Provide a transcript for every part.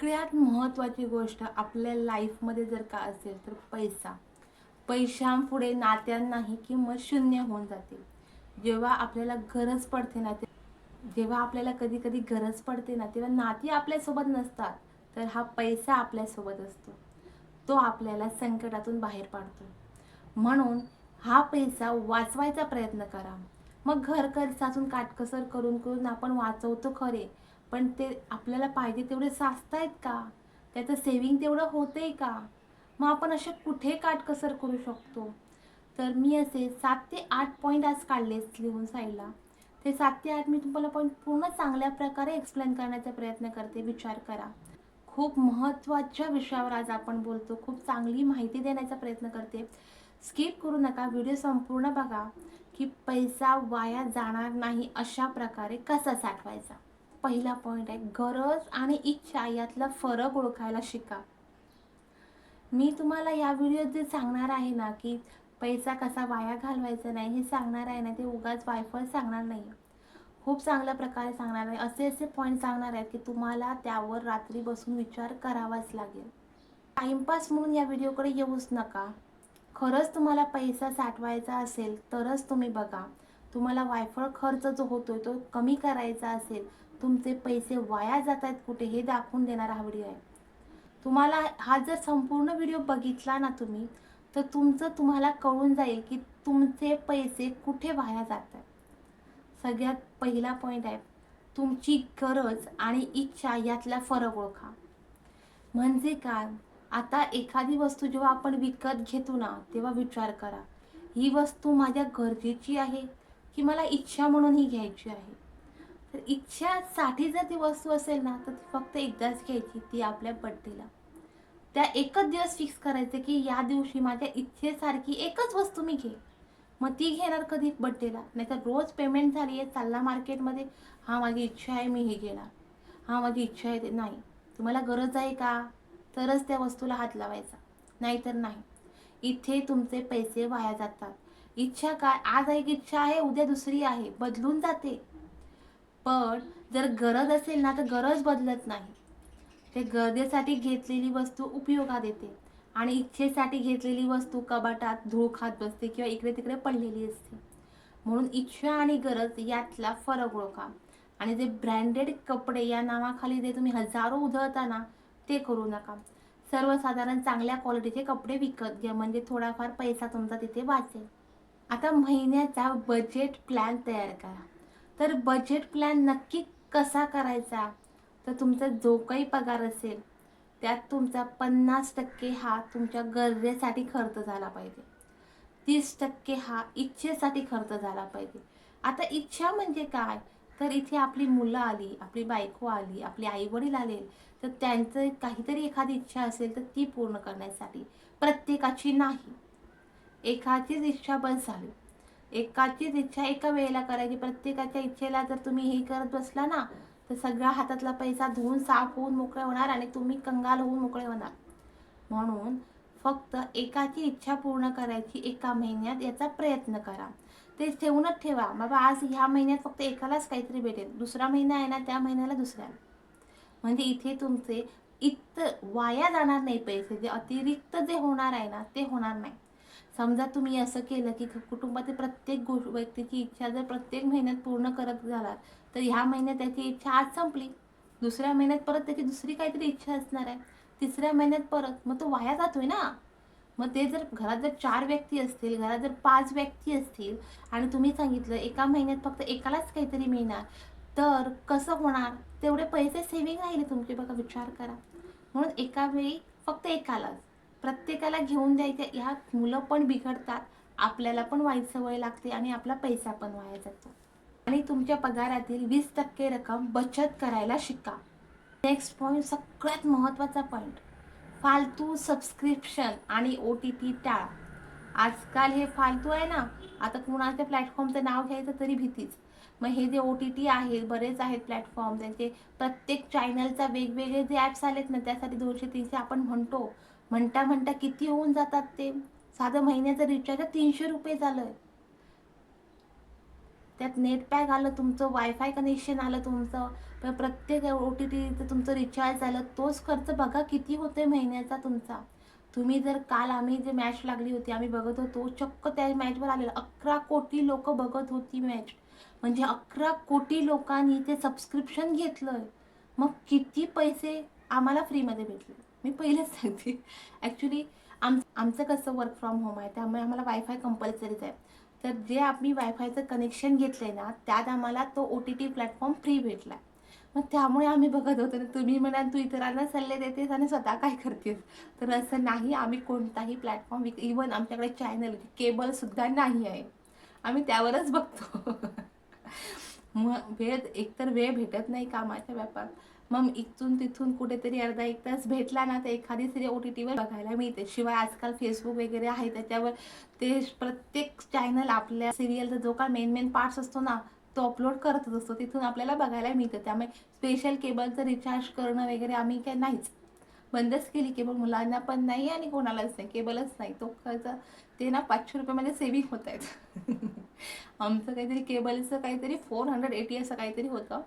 सगळ्यात महत्त्वाची गोष्ट आपल्या लाईफमध्ये जर का असेल तर पैसा. पैशांपुढे नात्यांनाही किंमत शून्य होऊन जाते जेव्हा आपल्याला गरज पडते ना ते जेव्हा आपल्याला कधी कधी गरज पडते ना तेव्हा नाती आपल्यासोबत नसतात. तर हा पैसा आपल्यासोबत असतो. तो आपल्याला संकटातून बाहेर पाडतो. म्हणून हा पैसा वाचवायचा प्रयत्न करा. मग घर खर्चातून काटकसर करून करून आपण वाचवतो खरे. पण ते आपल्याला पाहिजे तेवढे साचतायत का? त्याचं सेविंग तेवढं होते का? मग आपण असे कुठे काटकसर करू शकतो? तर मी असे सात ते आठ पॉईंट आज काढले लिहून साईडला. ते सात ते आठ मी तुम्हाला पॉईंट पूर्ण चांगल्या प्रकारे एक्सप्लेन करण्याचा प्रयत्न करते. विचार करा. खूप महत्त्वाच्या विषयावर आज आपण बोलतो. खूप चांगली माहिती देण्याचा प्रयत्न करते. स्किप करू नका. व्हिडिओ संपूर्ण बघा की पैसा वाया जाणार नाही अशा प्रकारे कसा साठवायचा? पहिला पॉईंट आहे गरज आणि इच्छा यातला फरक ओळखायला शिका. मी तुम्हाला या व्हिडिओत जे सांगणार आहे ना की पैसा कसा वाया घालवायचा नाही हे सांगणार आहे ना ते उगाच वायफळ सांगणार नाही खूप चांगल्या प्रकारे सांगणार आहे. असे असे पॉईंट सांगणार आहेत की तुम्हाला त्यावर रात्री बसून विचार करावाच लागेल. टाइमपास म्हणून या व्हिडिओकडे येऊच नका. खरंच तुम्हाला पैसा साठवायचा असेल तरच तुम्ही बघा. तुम्हाला वायफळ खर्च जो होतोय तो कमी करायचा असेल तुमचे पैसे वाया जात आहेत कुठे हे दाखवून देणारा हा व्हिडिओ आहे. तुम्हाला हा जर संपूर्ण व्हिडिओ बघितला ना तुम्ही तर तुमचं तुम्हाला कळून जाईल की तुमचे पैसे कुठे वाया जात आहेत सगळ्यात पहिला पॉईंट आहे तुमची गरज आणि इच्छा यातला फरक ओळखा. म्हणजे काय? आता एखादी वस्तू जेव्हा आपण विकत घेतो ना तेव्हा विचार करा ही वस्तू माझ्या गरजेची आहे की मला इच्छा म्हणून ही घ्यायची आहे? तर इच्छासाठी जर ती वस्तू असेल ना तर ती फक्त एकदाच घ्यायची ती आपल्या बड्डेला त्या एकच दिवस फिक्स करायचं की या दिवशी माझ्या इच्छेसारखी एकच वस्तू मी घे मग ती घेणार कधी बड्डेला नाहीतर रोज पेमेंट झाली आहे चालला मार्केटमध्ये हा माझी इच्छा आहे मी हे घेणार. हा माझी इच्छा आहे ते नाही. तुम्हाला गरज आहे का? तरच त्या वस्तूला हात लावायचा. नाहीतर नाही. इथे तुमचे पैसे वाया जातात. इच्छा काय? आज एक इच्छा आहे उद्या दुसरी आहे. बदलून जाते. पण जर गरज असेल ना तर गरज बदलत नाही. ते गरजेसाठी घेतलेली वस्तू उपयोगात येते. आणि इच्छेसाठी घेतलेली वस्तू कबाटात धूळ खात बसते किंवा इकडे तिकडे पडलेली असते. म्हणून इच्छा आणि गरज यातला फरक ओळखा. आणि जे ब्रँडेड कपडे या नावाखाली जे तुम्ही हजारो उधळता ना ते करू नका. सर्वसाधारण चांगल्या क्वालिटीचे कपडे विकत घ्या म्हणजे थोडाफार पैसा तुमचा तिथे वाचेल. आता महिन्याचा बजेट प्लॅन तयार करा. तर बजेट प्लॅन नक्की कसा करायचा? तर तुमचा जो काही पगार असेल त्यात तुमचा पन्नास टक्के हा तुमच्या गरजेसाठी खर्च झाला पाहिजे. तीस टक्के हा इच्छेसाठी खर्च झाला पाहिजे. आता इच्छा म्हणजे काय? तर इथे आपली मुलं आली आपली बायको आली आपले आईवडील आले तर त्यांचं काहीतरी एखादी इच्छा असेल तर ती पूर्ण करण्यासाठी प्रत्येकाची नाही. एखादीच इच्छा बस झाली. एकाचीच इच्छा एका वेळेला करायची. प्रत्येकाच्या इच्छेला जर तुम्ही हे करत बसला ना तर सगळा हातातला पैसा धुवून साफ होऊन मोकळे होणार आणि तुम्ही कंगाल होऊन मोकळे होणार. म्हणून फक्त एकाची इच्छा पूर्ण करायची एका महिन्यात याचा प्रयत्न करा. ते ठेवूनच ठेवा. बाबा आज ह्या महिन्यात फक्त एकालाच काहीतरी भेटेल. दुसरा महिना आहे ना त्या महिन्याला दुसऱ्या. म्हणजे इथे तुमचे इत वाया जाणार नाही पैसे. जे अतिरिक्त जे होणार आहे ना ते होणार नाही. समजा तुम्ही असं केलं की कुटुंबातील प्रत्येक गोष्ट व्यक्तीची इच्छा जर प्रत्येक महिन्यात पूर्ण करत झालात तर ह्या महिन्यात त्याची इच्छा आज संपली. दुसऱ्या महिन्यात परत त्याची दुसरी काहीतरी इच्छा असणार आहे. तिसऱ्या महिन्यात परत मग तो वाया जातोय ना. मग ते जर घरात जर चार व्यक्ती असतील घरात जर पाच व्यक्ती असतील आणि तुम्ही सांगितलं एका महिन्यात फक्त एकालाच काहीतरी मिळणार तर कसं होणार? तेवढे पैसे सेव्हिंग राहिले तुमचे बघा विचार करा. म्हणून एका वेळी फक्त एकालाच. प्रत्येकाला घेऊन द्यायच्या ह्या मुलं पण बिघडतात आपल्याला पण वाईट सवय लागते आणि आपला पैसा पण वाया जातो. आणि तुमच्या पगारातील वीस टक्के रक्कम बचत करायला शिका. नेक्स्ट पॉईंट सगळ्यात महत्त्वाचा पॉईंट फालतू सबस्क्रिप्शन आणि ओ टी पी टाळा. आजकाल हे फालतू आहे ना आता कुणाच्या प्लॅटफॉर्मचं नाव घ्यायचं तरी भीतीच. मग हे जे ओ टी टी आहेत बरेच आहेत प्लॅटफॉर्म त्यांचे प्रत्येक चॅनलचा वेगवेगळे जे ॲप्स आलेत ना त्यासाठी दोनशे तीनशे आपण म्हणतो म्हणता म्हणता किती होऊन जातात ते? साधं महिन्याचं रिचार्ज तीनशे रुपये झालं आहे त्यात नेट पॅक आलं तुमचं वायफाय कनेक्शन आलं तुमचं पण प्रत्येक ओ टी टीचं तुमचं रिचार्ज झालं तोच खर्च बघा किती होतोय महिन्याचा तुमचा. तुम्ही जर काल आम्ही जे मॅच लागली होती आम्ही बघत होतो चक्क त्या मॅचवर आलेलं. अकरा कोटी लोक बघत होती मॅच म्हणजे अकरा कोटी लोकांनी ते सबस्क्रिप्शन घेतलं मग किती पैसे आम्हाला फ्रीमध्ये भेटले? मी पहिलेच सांगते. ॲक्च्युली आम आमचं कसं वर्क फ्रॉम होम आहे त्यामुळे आम्हाला वायफाय कंपल्सरीच आहे. तर जे आम्ही वायफायचं कनेक्शन घेतलं आहे ना त्यात आम्हाला तो O T T platform free भेटला मग त्यामुळे आम्ही बघत होतो ना तुम्ही म्हणाल तू इतरांना सल्ले देतेस आणि स्वतः काय करतेस? तर असं नाही आम्ही कोणताही प्लॅटफॉर्म विक इवन आमच्याकडे चॅनल केबलसुद्धा नाही आहे. आम्ही त्यावरच बघतो. मग वेळ एकतर वेळ भेटत नाही कामाच्या व्यापार मग इथून तिथून कुठेतरी अर्धा एक तास भेटला ना तर एखादी सिरियल ओ टी टीवर बघायला मिळते. शिवाय आजकाल फेसबुक वगैरे आहे त्याच्यावर ते प्रत्येक चॅनल आपल्या सिरियलचा जो काय मेन मेन पार्ट्स असतो ना तो अपलोड करतच असतो. तिथून आपल्याला बघायला मिळतं. त्यामुळे स्पेशल केबलचं रिचार्ज करणं वगैरे आम्ही काय नाहीच. बंदच केली केबल मुलांना पण नाही आणि कोणालाच नाही. केबलच नाही. तो खर्च ते ना पाचशे रुपयामध्ये सेविंग होत आहेत. आमचं काहीतरी केबलचं काहीतरी फोर हंड्रेड एटी असं काहीतरी होतं.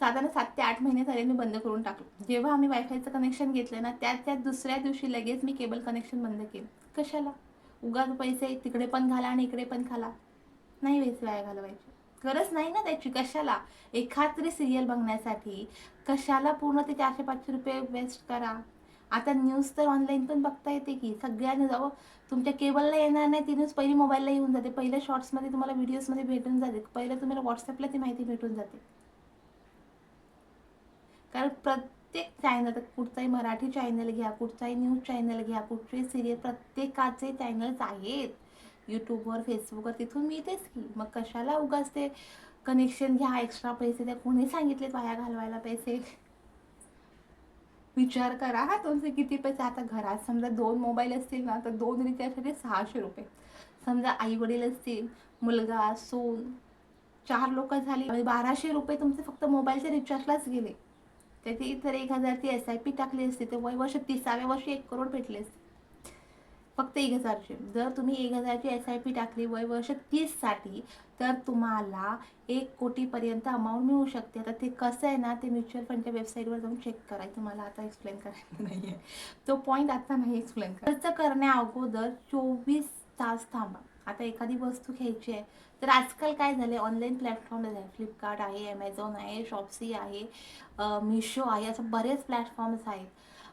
साधारण सात ते आठ महिने झाले मी बंद करून टाकलं. जेव्हा आम्ही वायफायचं कनेक्शन घेतलं ना त्या त्या दुसऱ्या दिवशी लगेच मी केबल कनेक्शन बंद केलं. कशाला? उगाच पैसे तिकडे पण घाला आणि इकडे पण घाला. नाही वेच वाया घालवायचे. गरज नाही ना त्याची कशाला? एखादरी सिरियल बघण्यासाठी कशाला पूर्ण ते चारशे पाचशे रुपये वेस्ट करा? आता न्यूज तर ऑनलाईन पण बघता येते की सगळ्या न्यूज अहो तुमच्या केबलला येणार नाही ती न्यूज पहिली मोबाईलला येऊन जाते. पहिल्या शॉर्ट्समध्ये तुम्हाला व्हिडिओजमध्ये भेटून जाते. पहिलं तुम्हाला व्हॉट्सअपला ती माहिती भेटून जाते. कारण प्रत्येक चॅनल आता कुठचाही मराठी चॅनल घ्या कुठचाही न्यूज चॅनल घ्या कुठचे सिरियल प्रत्येकाचे चॅनल्स आहेत. यूट्यूबवर फेसबुकवर तिथून मिळतेच की. मग कशाला उगाच ते कनेक्शन घ्या एक्स्ट्रा पैसे द्या. कोणी सांगितले वाया घालवायला पैसे? विचार करा हा तुमचे किती पैसे. आता घरात समजा दोन मोबाईल असतील ना तर दोन रिचार्जसाठी सहाशे रुपये. समजा आई वडील असतील मुलगा सून चार लोक झाली म्हणजे बाराशे रुपये तुमचे फक्त मोबाईलच्या रिचार्जलाच गेले. त्याची इतर एक हजारची एस आय पी टाकली असते ते वय वर्ष तिसाव्या वर्षी एक करोड भेटले असते. फक्त एक हजारचे. जर तुम्ही एक हजारची एस आय पी टाकली वय वर्ष तीससाठी तर तुम्हाला एक कोटीपर्यंत अमाऊंट मिळू शकते. आता ते कसं आहे ना ते म्युच्युअल फंडच्या वेबसाईटवर जाऊन चेक करायचं मला आता एक्सप्लेन करायचं नाही आहे तो पॉईंट आता नाही एक्सप्लेन खर्च करण्या अगोदर चोवीस तास थांबा. आता एखादी वस्तू घ्यायची आहे. तर आजकाल काय झालं आहे ऑनलाईन प्लॅटफॉर्म आहे फ्लिपकार्ट आहे ॲमेझॉन आहे शॉप्सी आहे मिशो आहे असं बरेच प्लॅटफॉर्म्स आहेत.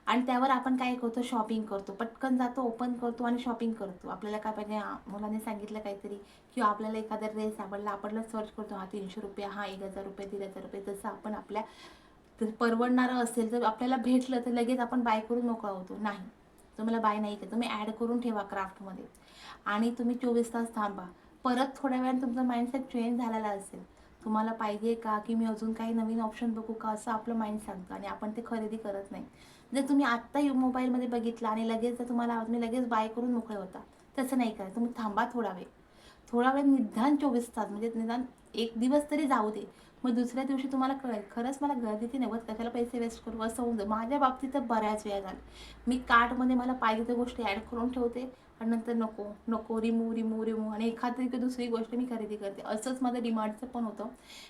आणि त्यावर आपण काय करतो शॉपिंग करतो. पटकन जातो ओपन करतो आणि शॉपिंग करतो. आपल्याला काय पाहिजे मुलाने मुलांनी सांगितलं काहीतरी किंवा आपल्याला एखादा ड्रेस आवडला आपण सर्च करतो हा तीनशे रुपये हा एक हजार रुपये दीड हजार रुपये जसं आपण आपल्या जर परवडणारं असेल तर आपल्याला भेटलं तर लगेच आपण बाय करून मोकळा होतो नाही. तुम्हाला बाय नाही का तुम्ही ॲड करून ठेवा क्राफ्टमध्ये आणि तुम्ही चोवीस तास थांबा. परत थोड्या वेळाने तुमचा माइंडसेट चेंज झालेला असेल. तुम्हाला पाहिजे का की मी अजून काही नवीन ऑप्शन बघू का असं आपलं माइंड सांगतं आणि आपण ते खरेदी करत नाही. जर तुम्ही आत्ता मोबाईलमध्ये बघितलं आणि लगेच जर तुम्हाला तुम्ही लगेच बाय करून मोकळे होता तसं नाही करा तुम्ही थांबा थोडा वेळ. थोडा वेळ निदान चोवीस तास म्हणजे निदान एक दिवस तरी जाऊ दे. मग दुसऱ्या दिवशी तुम्हाला कळेल खरंच मला गरजेची नव्हत कशाला पैसे वेस्ट करू? असं होऊन जाईल. माझ्या बाबतीत तर बऱ्याच वेळा झाले. मी कार्टमध्ये मला पाहिजे त्या गोष्टी ॲड करून ठेवते. आणि नंतर नको नको रिमूव्ह रिमूव्ह रिमूव्ह आणि एखादी किंवा दुसरी गोष्ट मी खरेदी करते. असंच माझं डिमार्टचं पण होतं.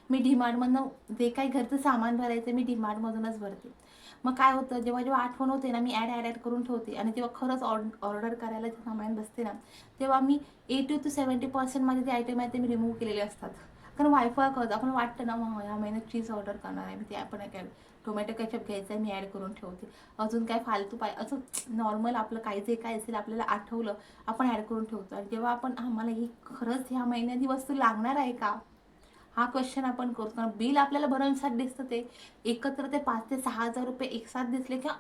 मी डिमार्टमधनं जे काही घरचं सामान भरायचं मी डिमार्टमधूनच भरते. मग काय होतं जेव्हा जेव्हा आठवण होते ना मी ॲड ॲड ॲड करून ठेवते. आणि जेव्हा खरंच ऑर्ड ऑर्डर करायला जे सामान बसते ना तेव्हा मी एटी टू सेवन्टी पर्सेंट माझे जे आयटम आहेत ते मी रिमूव्ह केलेले असतात. कारण वायफाय करतो आपण वाटतं ना मग ह्या महिन्यात चीज ऑर्डर करणार आहे मी ते आपण काय टोमॅटो कॅचअप घ्यायचं आहे मी ॲड करून ठेवते. अजून काय फालतू पाय असं नॉर्मल आपलं काय जे काय असेल आपल्याला आठवलं आपण ॲड करून ठेवतो. आणि जेव्हा आपण आम्हाला ही खरंच ह्या महिन्यात ही वस्तू लागणार आहे का? हा क्वेश्चन आपण करतो. कारण बिल आपल्याला भरवण्यासाठी दिसतं ते. एकत्र ते पाच ते सहा हजार रुपये एक साथ दिसले किंवा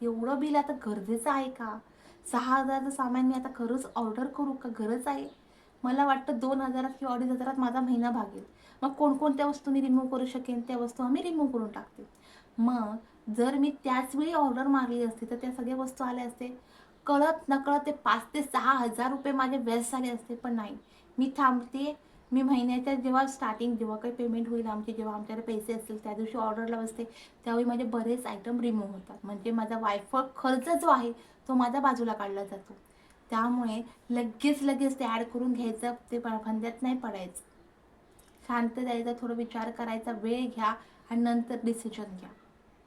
एवढं बिल आता गरजेचं आहे का? सहा हजारचं सामान मी आता खरंच ऑर्डर करू का? गरज आहे? मला वाटतं दोन हजारात किंवा अडीच हजारात माझा महिना भागेल. मग कोणकोणत्या वस्तू मी रिमूव्ह करू शकेन? त्या वस्तू आम्ही रिमूव्ह करून टाकते. मग जर मी त्याच वेळी ऑर्डर मारली असते तर त्या सगळ्या वस्तू आल्या असते. कळत नकळत ते पाच ते सहा हजार रुपये माझे वेस्ट झाले असते पण नाही. मी थांबते. मी महिन्याच्या जेव्हा स्टार्टिंग जेव्हा काही पेमेंट होईल आमचे जेव्हा आमच्याकडे पैसे असतील त्या दिवशी ऑर्डरला बसते. त्यावेळी माझे बरेच आयटम रिमूव्ह होतात. म्हणजे माझा वायफळ खर्च जो आहे तो माझ्या बाजूला काढला जातो. त्यामुळे लगेच लगेच ते ॲड करून घ्यायचं ते फंद्यात नाही पडायचं. शांत द्यायचा थोडं विचार करायचा वेळ घ्या आणि नंतर डिसिजन घ्या.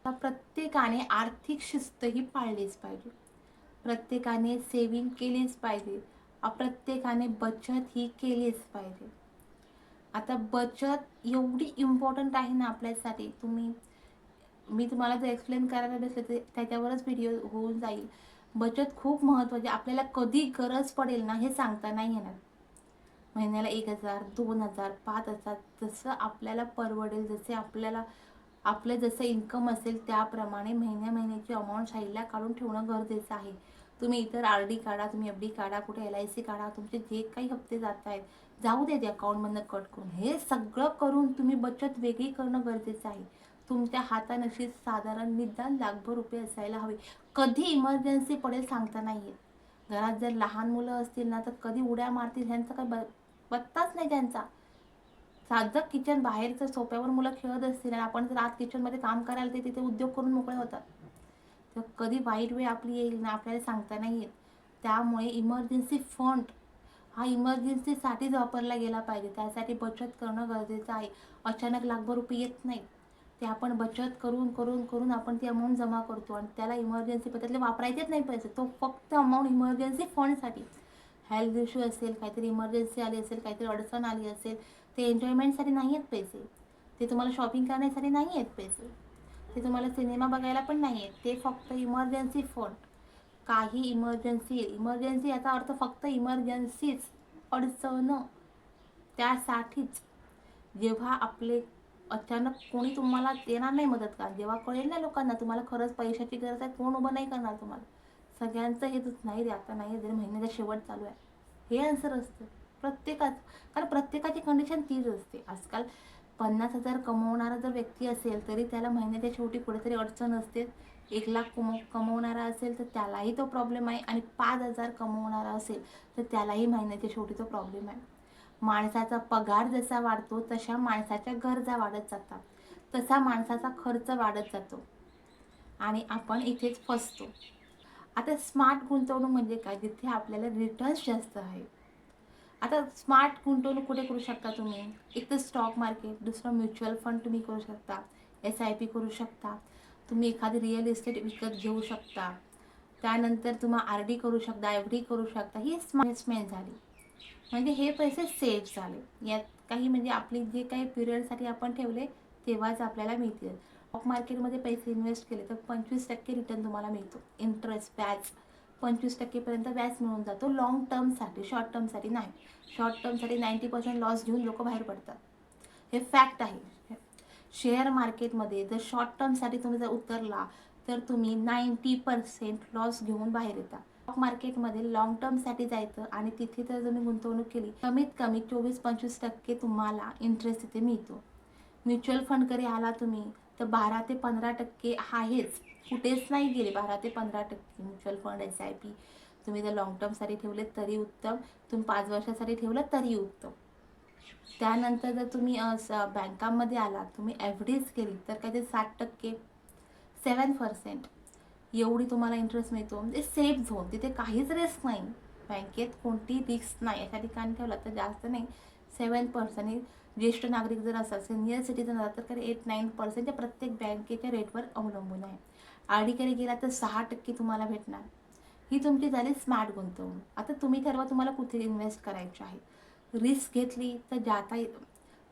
आता प्रत्येकाने आर्थिक शिस्त ही पाळलीच पाहिजे. प्रत्येकाने सेविंग केलीच पाहिजे. प्रत्येकाने बचत ही केलीच पाहिजे. आता बचत एवढी इम्पॉर्टंट आहे ना आपल्यासाठी. तुम्ही मी तुम्हाला जर एक्सप्लेन करायला बसले तर त्याच्यावरच व्हिडिओ होऊन जाईल. बचत खूप महत्त्वाची आपल्याला कधी गरज पडेल ना हे सांगता नाही येणार. महिन्याला एक हजार दोन हजार पाच हजार जसं आपल्याला परवडेल जसे आपल्याला आपलं जसं इन्कम असेल त्याप्रमाणे महिन्या महिन्याची अमाऊंट साईडला काढून ठेवणं गरजेचं आहे. तुम्ही इतर आर डी काढा तुम्ही एफ डी काढा कुठे एल आय सी काढा तुमचे जे काही हप्ते जात आहेत जाऊ दे ते अकाउंटमधनं कट करून. हे सगळं करून तुम्ही बचत वेगळी करणं गरजेचं आहे. तुमच्या हातानशी साधारण निदान लाखभर रुपये असायला हवे. कधी इमर्जन्सी पडेल सांगता नाही येत घरात जर लहान मुलं असतील ना तर कधी उड्या मारतील ह्यांचा काही ब पत्ताच नाही त्यांचा. साधं किचन बाहेरचं सोप्यावर मुलं खेळत असतील आणि आपण जर आत किचनमध्ये काम करायला ते तिथे उद्योग करून मोकळे होतात. तर कधी वाईट वेळ आपली येईल ना आपल्याला सांगता नाही येत त्यामुळे इमर्जन्सी फंड हा इमर्जन्सीसाठीच वापरला गेला पाहिजे. त्यासाठी बचत करणं गरजेचं आहे. अचानक लाखभर रुपये येत नाही ते आपण बचत करून करून करून आपण ती अमाऊंट जमा करतो आणि त्याला इमर्जन्सी पद्धतीने वापरायचेच नाही पैसे. तो फक्त अमाऊंट इमर्जन्सी फंडसाठी हेल्थ इश्यू असेल काहीतरी इमर्जन्सी आली असेल काहीतरी अडचण आली असेल ते एन्जॉयमेंटसाठी नाही आहेत पैसे. ते तुम्हाला शॉपिंग करण्यासाठी नाही आहेत पैसे. ते तुम्हाला सिनेमा बघायला पण नाही आहेत ते फक्त इमर्जन्सी फंड काही इमर्जन्सी इमर्जन्सी याचा अर्थ फक्त इमर्जन्सीच अडचण. त्यासाठीच जेव्हा आपले अचानक कोणी तुम्हाला देणार नाही मदत का? जेव्हा कळेल ना लोकांना तुम्हाला खरंच पैशाची गरज आहे कोण उभं नाही करणार तुम्हाला? सगळ्यांचं हे नाही रे आता नाही जरी महिन्याचा शेवट चालू आहे. हे आन्सर असतं. प्रत्येकाच कारण प्रत्येकाची कंडिशन तीच असते. आजकाल पन्नास हजार कमवणारा जर व्यक्ती असेल तरी त्याला महिन्याच्या शेवटी कुठेतरी अडचण असते. एक लाख कमव कमवणारा असेल तर त्यालाही तो प्रॉब्लेम आहे. आणि पाच हजार कमवणारा असेल तर त्यालाही महिन्याच्या शेवटी तो प्रॉब्लेम आहे. माणसाचा पगार जसा वाढतो तशा माणसाच्या गरजा वाढत जातात. तसा माणसाचा खर्च वाढत जातो. आणि आपण इथेच फसतो. आता स्मार्ट गुंतवणूक म्हणजे काय? जिथे आपल्याला रिटर्न्स जास्त आहे आता स्मार्ट गुंतवणूक कुठे करू शकता तुम्ही? एक तर स्टॉक मार्केट दुसरं म्युच्युअल फंड तुम्ही करू शकता. एस आय पी करू शकता. तुम्ही एखादी रिअल इस्टेट विकत घेऊ शकता. त्यानंतर तुम्हाला आर डी करू शकता एफ डी करू शकता. ही इन्व्हेस्टमेंट झाली. म्हणजे हे पैसे सेफ झाले. यात काही म्हणजे आपली जे काही पिरियडसाठी आपण ठेवले तेव्हाच आपल्याला मिळतील. स्टॉक मार्केटमध्ये पैसे इन्व्हेस्ट केले तर पंचवीस टक्के रिटर्न तुम्हाला मिळतो. इंटरेस्ट व्याज. पंचवीस टक्केपर्यंत व्याज मिळून जातो. लॉंग टर्मसाठी शॉर्ट टर्मसाठी नाही. शॉर्ट टर्मसाठी नाईंटी पर्सेंट लॉस घेऊन लोक बाहेर पडतात. हे फॅक्ट आहे. शेअर मार्केटमध्ये जर शॉर्ट टर्मसाठी तुम्ही जर उतरला तर तुम्ही नाईंटी पर्सेंट लॉस घेऊन बाहेर येता. मार्केटमध्ये लॉंग टर्मसाठी जायचं आणि तिथे जर तुम्ही गुंतवणूक केली कमीत कमी चोवीस पंचवीस टक्के तुम्हाला इंटरेस्ट तिथे मिळतो. म्युच्युअल फंडकडे आला तुम्ही तर बारा ते पंधरा टक्के आहेच. कुठेच नाही गेले बारा ते पंधरा टक्के mutual fund S I P तुम्ही जर लॉंग टर्मसाठी ठेवले तरी उत्तम. तुम्ही पाच वर्षासाठी ठेवलं तरी उत्तम. त्यानंतर जर तुम्ही बँकांमध्ये आलात तुम्ही एफ डीज केली तर काय ते साठ टक्के सेवन पर्सेंट एवढी तुम्हाला इंटरेस्ट मिळतो. म्हणजे सेफ झोन तिथे काहीच रिस्क नाही. बँकेत कोणती रिस्क नाही. एका ठिकाणी ठेवला तर जास्त नाही. सेवन पर्सेंट ज्येष्ठ नागरिक जर असाल सिनियर सिटीजन असाल तर एट नाईन पर्सेंट त्या प्रत्येक बँकेच्या रेटवर अवलंबून आहे. आर डीकडे गेला तर सहा टक्के तुम्हाला भेटणार. ही तुमची झाली स्मार्ट गुंतवणूक. आता तुम्ही ठरवा तुम्हाला कुठे इन्व्हेस्ट करायचे आहे. रिस्क घेतली तर जाता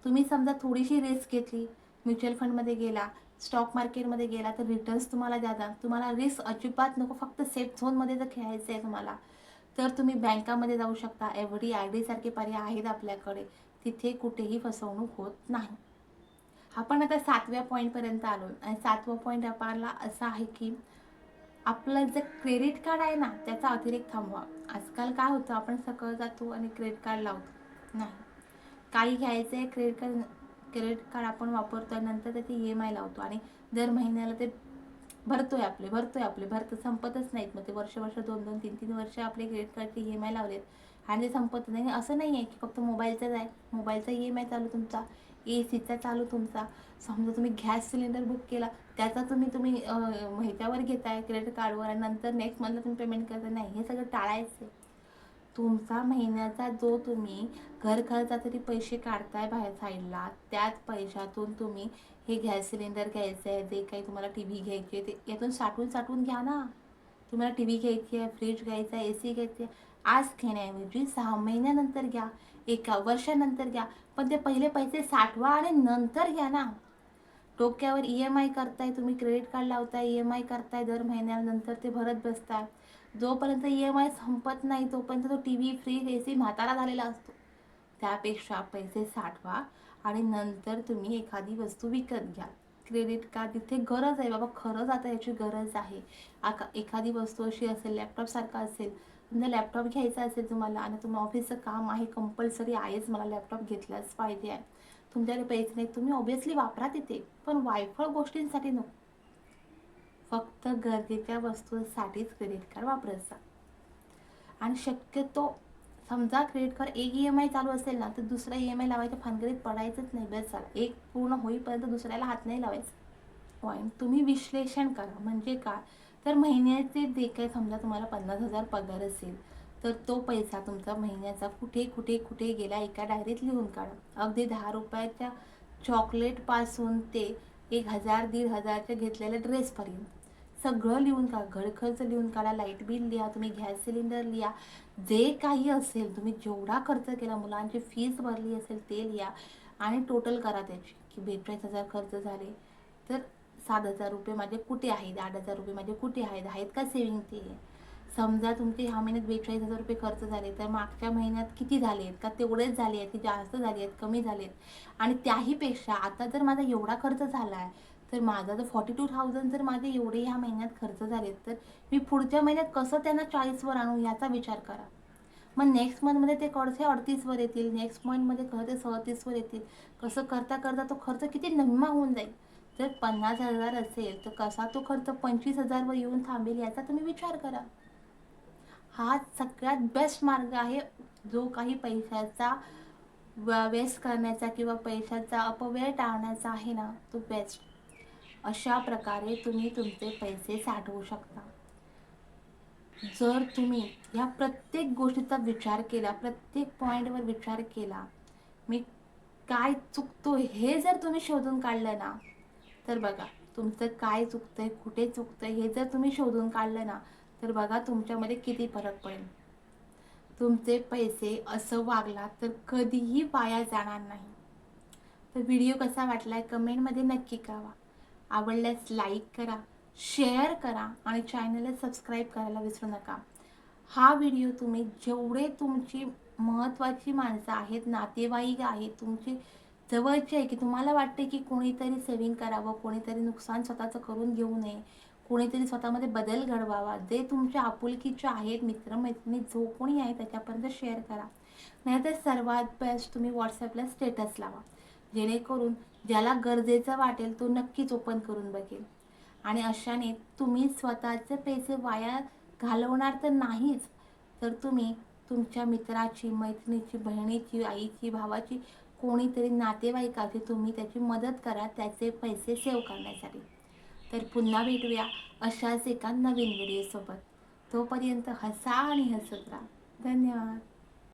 तुम्ही समजा थोडीशी रिस्क घेतली म्युच्युअल फंडमध्ये गेला स्टॉक मार्केटमध्ये गेला तर रिटर्न्स तुम्हाला द्या तुम्हाला रिस्क अजिबात नको. फक्त सेफ झोनमध्ये जर खेळायचं आहे तुम्हाला तर तुम्ही बँकामध्ये जाऊ शकता. एफ डी आर डीसारखे पर्याय आहेत आपल्याकडे. तिथे कुठेही फसवणूक होत नाही. आपण आता सातव्या पॉईंटपर्यंत आलो. आणि सातवा पॉईंट आपला असा आहे की आपलं जे क्रेडिट कार्ड आहे ना त्याचा अतिरेक थांबवा. आजकाल काय होतं आपण सकाळ जातो आणि क्रेडिट कार्ड लावतो. नाही. काही घ्यायचं आहे क्रेडिट कार्ड क्रेडिट कार्ड आपण वापरतो आहे नंतर त्याची ई एम आय लावतो आणि दर महिन्याला ते भरतोय आपले भरतोय आपले. भरत संपतच नाहीत. मग ते वर्ष वर्ष दोन दोन तीन तीन वर्ष आपले क्रेडिट कार्डचे ई एम आय लावलेत. आणि ते संपत नाही. असं नाही आहे की फक्त मोबाईलचाच आहे. मोबाईलचा ई एम आय चालू तुमचा. ए सीचा चालू तुमचा. समजा तुम्ही गॅस सिलेंडर बुक केला त्याचा तुम्ही तुम्ही ह्याच्यावर घेताय क्रेडिट कार्डवर आणि नंतर नेक्स्ट मंथला तुम्ही पेमेंट करता नाही हे सगळं टाळायचं तुमचा महिन्याचा जो तुम्ही घर खर्चासाठी पैसे काढताय बाहेर साईडला त्याच पैशातून तुम्ही हे गॅस सिलेंडर घ्यायचं आहे जे काही तुम्हाला टी व्ही घ्यायची आहे ते यातून साठवून साठवून घ्या ना. तुम्हाला टी व्ही घ्यायची आहे फ्रीज घ्यायचा आहे ए सी घ्यायची आहे आज घेण्याऐवजी सहा महिन्यानंतर घ्या एका वर्षानंतर घ्या पण ते पहिले पैसे साठवा आणि नंतर घ्या ना. डोक्यावर ई एम आय करताय तुम्ही क्रेडिट कार्ड लावताय ई एम आय करताय दर महिन्यानंतर ते भरत बसताय. जोपर्यंत ई एम आय संपत नाही तोपर्यंत तो T V fridge A C म्हातारा झालेला असतो. त्यापेक्षा पैसे साठवा आणि नंतर तुम्ही एखादी वस्तू विकत घ्या. क्रेडिट कार्ड तिथे गरज आहे बाबा खरंच आता याची गरज आहे. आका एखादी वस्तू अशी असेल लॅपटॉपसारखा असेल म्हणजे समजा लॅपटॉप घ्यायचा असेल तुम्हाला आणि तुम्हाला ऑफिसचं काम आहे कंपल्सरी आहेच मला लॅपटॉप घेतलाच पाहिजे आहे. तुमच्याकडे पैसे नाही तुम्ही ऑब्विसली वापरा तिथे पण वायफळ गोष्टींसाठी नको. फक्त गरजेच्या वस्तूंसाठीच क्रेडिट कार्ड वापरत जा आणि शक्यतो समजा क्रेडिट कार्ड एक ई एम आय चालू असेल ना तर दुसरा ई एम आय लावायच्या फानगरीत पडायचंच नाही. बस झाला. एक पूर्ण होईपर्यंत दुसऱ्याला हात नाही लावायचा. पॉईंट तुम्ही विश्लेषण करा. म्हणजे काय? तर महिन्याचे जे काही समजा तुम्हाला पन्नास हजार पगार असेल तर तो पैसा तुमचा महिन्याचा कुठे कुठे कुठे गेला एका डायरीत लिहून काढा. अगदी दहा रुपयाच्या चॉकलेटपासून ते एक हजार दीड हजारच्या घेतलेल्या ड्रेसपर्यंत सगळं लिहून का घर खर्च लिहून काढा लाइट बिल लिहा तुम्ही गॅस सिलेंडर लिहा जे काही असेल तुम्ही जेवढा खर्च केला मुलांची फीस भरली असेल ते लिहा आणि टोटल करा त्याची की बेचाळीस हजार खर्च झाले. तर सात हजार रुपये माझे कुठे आहेत? आठ हजार रुपये माझे कुठे आहेत? आहेत का सेविंग ते? समजा तुमचे ह्या महिन्यात बेचाळीस हजार रुपये खर्च झाले तर मागच्या महिन्यात किती झाले आहेत? का तेवढेच झाले आहेत? की जास्त झाले आहेत? कमी झाले आहेत? आणि त्याहीपेक्षा आता जर माझा एवढा खर्च झाला आहे तर माझा जर फॉर्टी टू थाउजंड जर माझे एवढे ह्या महिन्यात खर्च झालेत तर मी पुढच्या महिन्यात कसं त्यांना चाळीसवर आणू याचा विचार करा. मग नेक्स्ट मंथमध्ये ते कडसे अडतीसवर येतील नेक्स्ट मंथमध्ये खरं ते सदतीसवर येतील. कसं करता करता तो खर्च किती निम्मा होऊन जाईल. जर पन्नास हजार असेल तर कसा तो खर्च पंचवीस हजारवर येऊन थांबेल याचा तुम्ही विचार करा. हा सगळ्यात बेस्ट मार्ग आहे जो काही पैशाचा वेस्ट करण्याचा किंवा पैशाचा अपव्यय टाळण्याचा आहे ना तो बेस्ट अशा प्रकारे तुम्ही तुमचे पैसे साठवू शकता. जर तुम्ही या प्रत्येक गोष्टीचा विचार केला प्रत्येक पॉईंटवर विचार केला मी काय चुकतो हे जर तुम्ही शोधून काढलं ना तर बघा तुमचं काय चुकतंय कुठे चुकतंय हे जर तुम्ही शोधून काढलं ना तर बघा तुमच्यामध्ये किती फरक पडेल. तुमचे पैसे असं वागला तर कधीही वाया जाणार नाही. तर व्हिडिओ कसा वाटला आहे कमेंटमध्ये नक्की कळवा. आवडल्यास लाईक करा शेअर करा आणि चॅनलला सबस्क्राईब करायला विसरू नका. हा व्हिडिओ तुम्ही जेवढे तुमची महत्त्वाची माणसं आहेत नातेवाईक आहेत तुमची जवळचे आहे की तुम्हाला वाटते की कोणीतरी सेविंग करावं कोणीतरी नुकसान स्वतःचं करून घेऊ नये कोणीतरी स्वतःमध्ये बदल घडवावा जे तुमच्या आपुलकीचे आहेत मित्रमैत्रिणी जो कोणी आहे त्याच्यापर्यंत शेअर करा. नाहीतर सर्वात बेस्ट तुम्ही व्हॉट्सॲपला स्टेटस लावा. जेणेकरून ज्याला गरजेचं वाटेल तो नक्कीच ओपन करून बघेल. आणि अशाने तुम्ही स्वतःचे पैसे वाया घालवणार तर नाहीच तर तुम्ही तुमच्या मित्राची मैत्रिणीची बहिणीची आईची भावाची कोणीतरी नातेवाईकाची तुम्ही त्याची मदत करा त्याचे पैसे सेव्ह करण्यासाठी. तर पुन्हा भेटूया अशाच एका नवीन व्हिडिओसोबत तोपर्यंत हसा आणि हसत राहा. धन्यवाद.